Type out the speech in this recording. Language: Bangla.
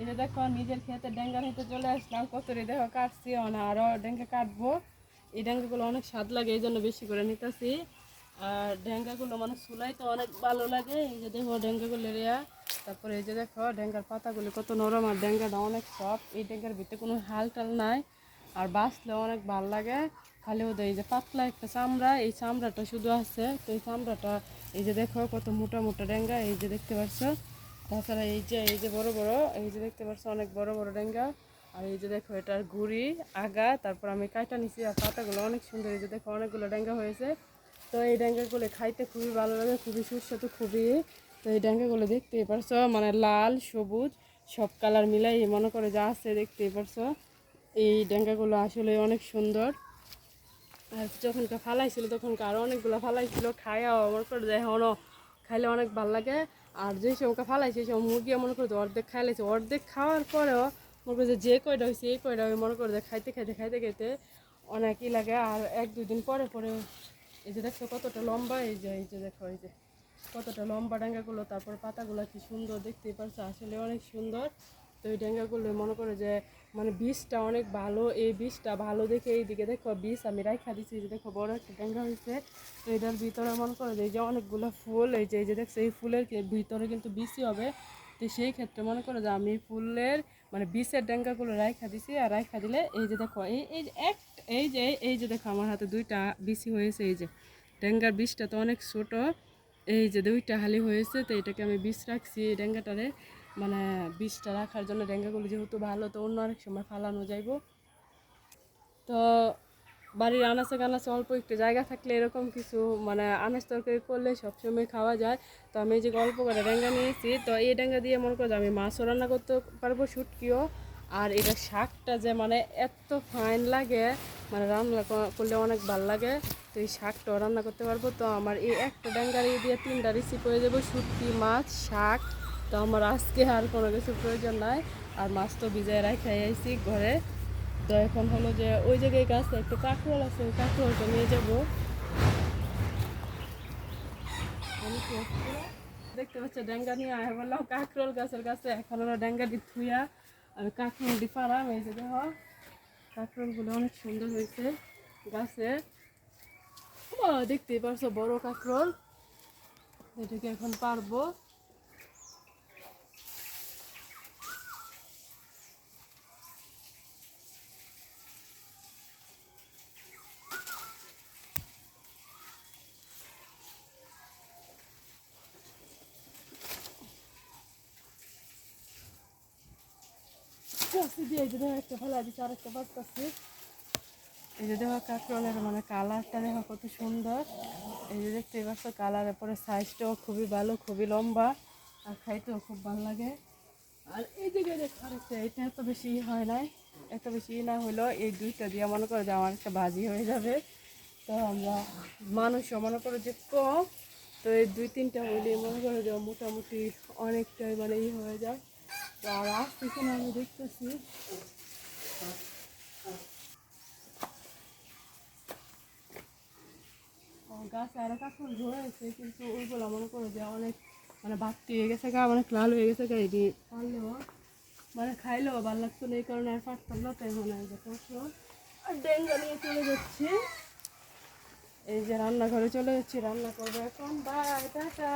এই দেখো, নিজের খেতে ডেঙ্গার হেঁটে চলে আসলাম কতরি দেখো, কাটছি না আরও ডেঙ্গা কাটবো। এই ডেঙ্গাগুলো অনেক স্বাদ লাগে, এই জন্য বেশি করে নিতেছি। আর ডেঙ্গাগুলো মানে সুলাই তো অনেক ভালো লাগে, এই যে দেখো ডেঙ্গাগুলো রেয়া। তারপরে এই যে দেখো, ডেঙ্গার পাতাগুলো কত নরম, আর ডেঙ্গাটা অনেক সফট এই ডেঙ্গার ভিতরে কোনো হাল টাল নাই। আর বাঁচলেও অনেক ভালো লাগে। খালি ওদের এই যে পাতলা একটা চামড়া, এই চামড়াটা শুধু আছে, তো এই চামড়াটা, এই যে দেখো, কত মোটা মোটা ডেঙ্গা, এই যে দেখতে পাচ্ছ। তাছাড়া এই যে এই যে বড় বড়, এই যে দেখতে পাচ্ছ অনেক বড় বড় ডেঙ্গা। আর এই যে দেখো, এটার গুড়ি, আগা, তারপর আমি কাইটা নিছি আর পাতাগুলো অনেক সুন্দর। এই যে দেখো, অনেকগুলো ডেঙ্গা হয়েছে। তো এই ডেঙ্গাগুলো খাইতে খুবই ভালো লাগে, খুবই সুস্বাদু, খুবই। তো এই ডেঙ্গাগুলো দেখতেই পারছ মানে লাল, সবুজ, সব কালার মিলাই মনে করে যা আছে দেখতেই পারছ। এই ডেঙ্গাগুলো আসলে অনেক সুন্দর। আর যখনকার ফালাইছিল তখনকার অনেকগুলো ফালাইছিল, খাইয়াও আমার করে যায় এখনও খাইলে অনেক ভালো লাগে। আর যে সময়কে ফালাইছে সে মুরগি মনে করতো অর্ধেক খাইলাইছে অর্ধেক খাওয়ার পরেও মনে করছে যে কয়টা হয়েছে এই কয়টা মনে করতে যে খাইতে খাইতে খাইতে খাইতে অনেকই লাগে। আর এক, দুই দিন পরে পরে এই যে দেখছ কতটা লম্বা, এই যে এই যে দেখো, এই যে কতটা লম্বা ডাঙ্গাগুলো, তারপর পাতাগুলো কি সুন্দর দেখতে পারছ। আসলে অনেক সুন্দর। তো এই ডেঙ্গাগুলো মনে করে যে মানে বীজটা অনেক ভালো, এই বীজটা ভালো দেখে এইদিকে দেখো বীজ আমি রাখা দিচ্ছি যে দেখো বড় একটা ডেঙ্গা হয়েছে তো এটার ভিতরে মনে করে যে, এই যে অনেকগুলো ফুল, এই যে এই যে দেখছ, এই ফুলের ভিতরে কিন্তু বীজই হবে। তো সেই ক্ষেত্রে মনে করো যে, আমি ফুলের মানে বীজের ডেঙ্গাগুলো রাখা দিছি, আর রাখা দিলে এই যে দেখো, এই এই যে এক, এই যে এই যে দেখো আমার হাতে দুইটা বিসি হয়েছে, এই যে। ডেঙ্গার বীজটা তো অনেক ছোট, এই যে দুইটা হালি হয়েছে, তো এটাকে আমি বীজ রাখছি এই ডেঙ্গাটারে। মানে বীজটা রাখার জন্য ডেঙ্গাগুলো যেহেতু ভালো, তো অন্য আরেক সময় ফালানো যাইব। তো বাড়ির আনাচে কানাচে অল্প একটু জায়গা থাকলে এরকম কিছু মানে আনাজ তরকারি করলে সবসময় খাওয়া যায়। তো আমি যে গল্প করে ডেঙ্গা নিয়েছি, তো এই ডেঙ্গা দিয়ে মনে করো আমি মাছও রান্না করতে পারব শুটকিও। আর এটা শাকটা যে মানে এত ফাইন লাগে মানে রান্না করলে অনেক ভালো লাগে, তো এই শাকটাও রান্না করতে পারব। তো আমার এই একটা ডেঙ্গার এই দিয়ে তিনটা রেসিপি হয়ে যাব, শুটকি, মাছ, শাক। তো আমার আজকে আর কোনো কিছু প্রয়োজন নাই। আর মাছ তো ভিজায় রাখে আইছি ঘরে। তো এখন হলো যে ওই জায়গায় গাছে একটা কাঁকরোল আছে, ওই কাঁকরোলটা নিয়ে যাব। দেখতে পাচ্ছি, ডেঙ্গা নিয়ে আয় বললাম কাঁকরোল গাছের কাছে এখন ওরা ডেঙ্গাটি থুইয়া আমি কাঁকরোলটি পারাম এই যে দেখো। কাঁকরোলগুলো অনেক সুন্দর হয়েছে গাছে। দেখতেই পারছ, বড় কাঁকরোল এটাকে এখন পারব। দেখো একটা ফেলা এই যে দেখো কাঁকরোলের মানে কালারটা দেখো কত সুন্দর। এই যে দেখতে পাচ্ছ কালারের পরে সাইজটাও খুবই ভালো, খুবই লম্বা, আর খাইতেও খুব ভালো লাগে। আর এই জায়গায় দেখো এটা এত বেশি হয় নাই, এত বেশি না হলেও এই দুইটা দিয়ে মনে করো যে আমার একটা ভাজি হয়ে যাবে। তো আমরা মানুষও মনে করো যে কম, তো এই দুই তিনটা হইলে মনে করো যে মোটামুটি অনেকটাই মানে ই হয়ে যায়। আসতেছে না আমি দেখতেছি কিন্তু ওইগুলো মনে অনেক মানে বাড়তি হয়ে গেছে গা অনেক লাল হয়ে গেছে মানে খাইলেও ভালো লাগতো না এই কারণে আর পারতাম না তাই মনে হয় আর ডেঙ্গা নিয়ে চলে যাচ্ছি এই যে রান্নাঘরে চলে যাচ্ছি। রান্না করব এখন। Bye tata.